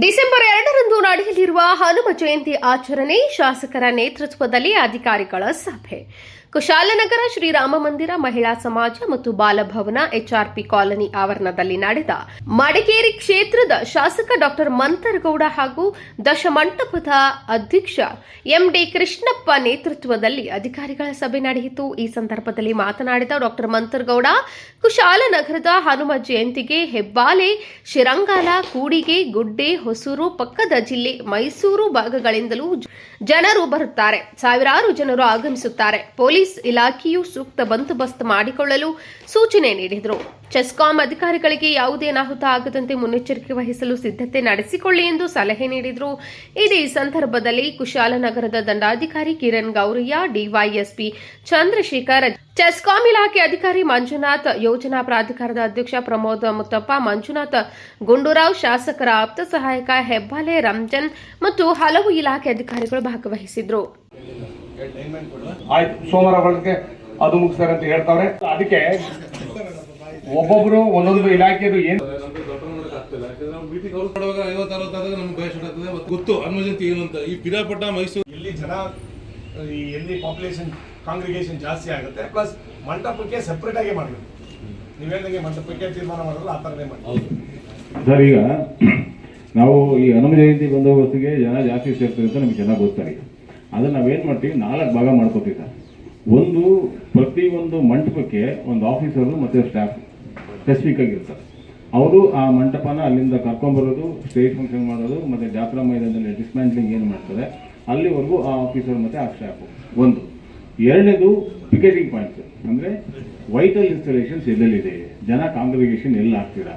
December ಎರಡರಂದು ನಡೆಯಲಿರುವ ಹನುಮ ಜಯಂತಿ ಆಚರಣೆ ಶಾಸಕರ ನೇತೃತ್ವದಲ್ಲಿ ಅಧಿಕಾರಿಗಳ ಸಭೆ. ಕುಶಾಲನಗರ ಶ್ರೀರಾಮ ಮಂದಿರ, ಮಹಿಳಾ ಸಮಾಜ ಮತ್ತು ಬಾಲಭವನ ಎಚ್ಆರ್ಪಿ ಕಾಲೋನಿ ಆವರಣದಲ್ಲಿ ನಡೆದ ಮಡಿಕೇರಿ ಕ್ಷೇತ್ರದ ಶಾಸಕ ಡಾಕ್ಟರ್ ಮಂತರಗೌಡ ಹಾಗೂ ದಶಮಂಟಪದ ಅಧ್ಯಕ್ಷ ಎಂಡಿ ಕೃಷ್ಣಪ್ಪ ನೇತೃತ್ವದಲ್ಲಿ ಅಧಿಕಾರಿಗಳ ಸಭೆ ನಡೆಯಿತು. ಈ ಸಂದರ್ಭದಲ್ಲಿ ಮಾತನಾಡಿದ ಡಾಕ್ಟರ್ ಮಂತರಗೌಡ ಕುಶಾಲನಗರದ ಹನುಮ ಜಯಂತಿಗೆ ಹೆಬ್ಬಾಲೆ, ಶಿರಂಗಾಲ, ಕೂಡಿಗೆ, ಗುಡ್ಡೆ, ಹೊಸೂರು, ಪಕ್ಕದ ಜಿಲ್ಲೆ ಮೈಸೂರು ಭಾಗಗಳಿಂದಲೂ ಜನರು ಬರುತ್ತಾರೆ. ಸಾವಿರಾರು ಜನರು ಆಗಮಿಸುತ್ತಾರೆ. ಪೊಲೀಸ್ ಇಲಾಖೆಯು ಸೂಕ್ತ ಬಂದೋಬಸ್ತ್ ಮಾಡಿಕೊಳ್ಳಲು ಸೂಚನೆ ನೀಡಿದರು. ಚೆಸ್ಕಾಂ ಅಧಿಕಾರಿಗಳಿಗೆ ಯಾವುದೇ ಅನಾಹುತ ಆಗದಂತೆ ಮುನ್ನೆಚ್ಚರಿಕೆ ವಹಿಸಲು ಸಿದ್ಧತೆ ನಡೆಸಿಕೊಳ್ಳಿ ಎಂದು ಸಲಹೆ ನೀಡಿದರು. ಇದೇ ಸಂದರ್ಭದಲ್ಲಿ ಕುಶಾಲನಗರದ ದಂಡಾಧಿಕಾರಿ ಕಿರಣ್ ಗೌರಯ್ಯ ಡಿವೈಎಸ್ಪಿ ಚಂದ್ರಶೇಖರ್, ಚೆಸ್ಕಾಂ ಇಲಾಖೆ ಅಧಿಕಾರಿ ಮಂಜುನಾಥ್, ಯೋಜನಾ ಪ್ರಾಧಿಕಾರದ ಅಧ್ಯಕ್ಷ ಪ್ರಮೋದ್ ಮುತ್ತಪ್ಪ, ಮಂಜುನಾಥ್ ಗುಂಡೂರಾವ್, ಶಾಸಕರ ಆಪ್ತ ಸಹಾಯಕ ಹೆಬ್ಬಾಲೆ ರಂಜನ್ ಮತ್ತು ಹಲವು ಇಲಾಖೆ ಅಧಿಕಾರಿಗಳು ಭಾಗವಹಿಸಿದ್ರು. ಆಯ್ತು ಸೋಮವಾರ ಬಳಕೆ ಅದು ಮುಗಿಸ್ತಾರೆ ಅಂತ ಹೇಳ್ತಾವ್ರೆ. ಅದಕ್ಕೆ ಒಬ್ಬೊಬ್ರು ಒಂದೊಂದು ಇಲಾಖೆದು ಏನು ಗೊತ್ತು ಅನ್ಮಜಂತಿ ಏನು ಅಂತ ಈ ಪಿರಾಪಟ್ಟ ಮೈಸೂರು ಇಲ್ಲಿ ಜನ ಈ ಎಲ್ಲಿ ಪಾಪ್ಯುಲೇಷನ್ ಕಾಂಗ್ರಿಗೇಷನ್ ಜಾಸ್ತಿ ಆಗುತ್ತೆ ಪ್ಲಸ್ ಮಂಟಪಕ್ಕೆ ಸೆಪ್ರೇಟ್ ಆಗಿ ಮಾಡಬೇಕು. ನೀವು ಹೇಳ್ದಂಗೆ ಮಂಟಪಕ್ಕೆ ತೀರ್ಮಾನ ಮಾಡಲ್ಲ ಆ ಥರನೇ ಮಾಡಿ ಸರ್ ಈಗ ನಾವು ಈ ಹನುಮ ಜಯಂತಿ ಬಂದೋಬಸ್ತಿಗೆ ಜನ ಜಾಸ್ತಿ ಸೇರ್ತಾರೆ ಅಂತ ನಮ್ಗೆ ಚೆನ್ನಾಗಿ ಗೊತ್ತಾಗಿ ಅದನ್ನ ನಾವೇನು ಮಾಡ್ತೀವಿ? ನಾಲ್ಕು ಭಾಗ ಮಾಡ್ಕೋತಿದ್ದಾರೆ. ಒಂದು, ಪ್ರತಿ ಒಂದು ಮಂಟಪಕ್ಕೆ ಒಂದು ಆಫೀಸರು ಮತ್ತು ಸ್ಟಾಫ್ ಸ್ಪೆಸಿಫಿಕ್ ಆಗಿರ್ತಾರೆ. ಅವರು ಆ ಮಂಟಪನ ಅಲ್ಲಿಂದ ಕರ್ಕೊಂಬರೋದು ಸ್ಟೇಜ್ ಫಂಕ್ಷನ್ ಮಾಡೋದು, ಮತ್ತು ಜಾತ್ರಾ ಮೈದಾನದಲ್ಲಿ ಡಿಸ್ಮ್ಯಾಂಟ್ಲಿಂಗ್ ಏನು ಮಾಡ್ತಾರೆ? ಅಲ್ಲಿವರೆಗೂ ಆ ಆಫೀಸರ್ ಮತ್ತು ಆ ಸ್ಟಾಫು ಒಂದು. ಎರಡನೇದು ಪಿಕೆಟಿಂಗ್ ಪಾಯಿಂಟ್ಸ್ ಅಂದರೆ ವೈಟಲ್ ಇನ್ಸ್ಟಾಲೇಷನ್ಸ್ ಎಲ್ಲೆಲ್ಲಿದೆ? ಜನ ಕಾಂಗ್ರಿಗೇಷನ್ ಎಲ್ಲಿ ಆಗ್ತೀರಾ